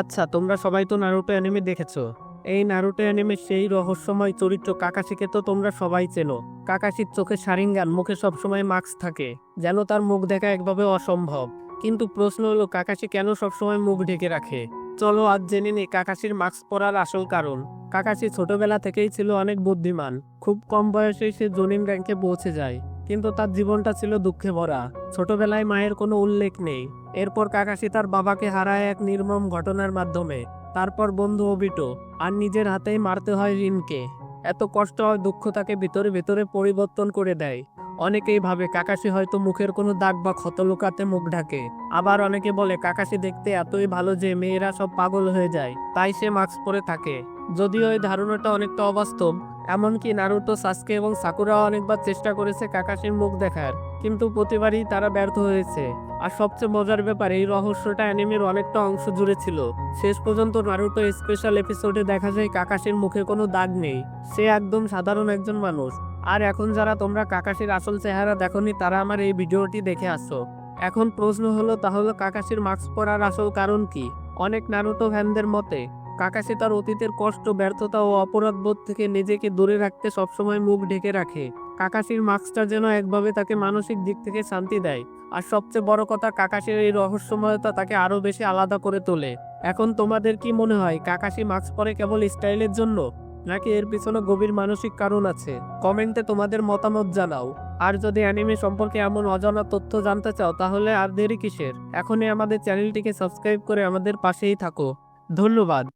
আচ্ছা তোমরা সবাই তো নারুটো অ্যানিমে দেখেছ। এই নারুটো অ্যানিমে সেই রহস্যময় চরিত্র কাকাশিকে তো তোমরা সবাই চেনো। কাকাশির চোখে সারিঙ্গান, মুখে সবসময় মাস্ক থাকে, যেন তার মুখ দেখা একভাবে অসম্ভব। কিন্তু প্রশ্ন হলো, কাকাশি কেন সবসময় মুখ ঢেকে রাখে? চলো আজ জেনে নিই কাকাশির মাস্ক পরার আসল কারণ। কাকাশি ছোটবেলা থেকেই ছিল অনেক বুদ্ধিমান। খুব কম বয়সেই সে জনিন র্যাঙ্কে পৌঁছে যায়। কিন্তু তার জীবনটা ছিল দুঃখে ভরা। ছোটবেলায় মায়ের কোনো উল্লেখ নেই। এরপর কাকাশি তার বাবাকে হারায় এক নির্মম ঘটনার মাধ্যমে। তারপর বন্ধু অবিটো, আর নিজের হাতেই মারতে হয় রিনকে এত কষ্ট হয় দুঃখ তাকে ভিতরে ভিতরে পরিবর্তন করে দেয়। অনেকেই ভাবে কাকাশি হয়তো মুখের কোনো দাগ বা ক্ষত লুকাতে মুখ ঢাকে। আবার অনেকে বলে কাকাশি দেখতে এতই ভালো যে মেয়েরা সব পাগল হয়ে যায়, তাই সে মাস্ক পরে থাকে। যদিও এই ধারণাটা অনেকটা অবাস্তব এমনকি নারুতো সাসকে এবং সাকুরাও অনেকবার চেষ্টা করেছে কাকাশির মুখ দেখার, কিন্তু প্রতিবারই তারা ব্যর্থ হয়েছে। আর সবচেয়ে মজার ব্যাপার, এই রহস্যটা অ্যানিমের অনেকটা অংশ জুড়ে ছিল। শেষ পর্যন্ত নারুটো স্পেশাল এপিসোডে দেখা যায় কাকাশির মুখে কোনো দাগ নেই। সে একদম সাধারণ একজন মানুষ। আর এখন যারা তোমরা কাকাশির আসল চেহারা দেখনি, তারা আমার এই ভিডিওটি দেখে আসো। এখন প্রশ্ন হলো, তাহলে কাকাশির মাস্ক পরার আসল কারণ কি? অনেক নারুতো ফ্যানদের মতে কাকাশি তার অতীতের কষ্ট, ব্যর্থতা ও অপরাধ বোধ থেকে নিজেকে দূরে রাখতে সবসময় মুখ ঢেকে রাখে। কাকাশির মাস্কটা যেন একভাবে তাকে মানসিক দিক থেকে শান্তি দেয়। আর সবচেয়ে বড় কথা কাকাশির এই রহস্যময়তা তাকে আরও বেশি আলাদা করে তোলে। এখন তোমাদের কি মনে হয় কাকাশি মাস্ক পরে কেবল স্টাইলের জন্য? নাকি এর পিছনে গভীর মানসিক কারণ আছে? কমেন্টে তোমাদের মতামত জানাও। আর যদি অ্যানিমে সম্পর্কে এমন অজানা তথ্য জানতে চাও, তাহলে আর দেরি কিসের? এখনই আমাদের চ্যানেলটিকে সাবস্ক্রাইব করে আমাদের পাশেই থাকো। ধন্যবাদ।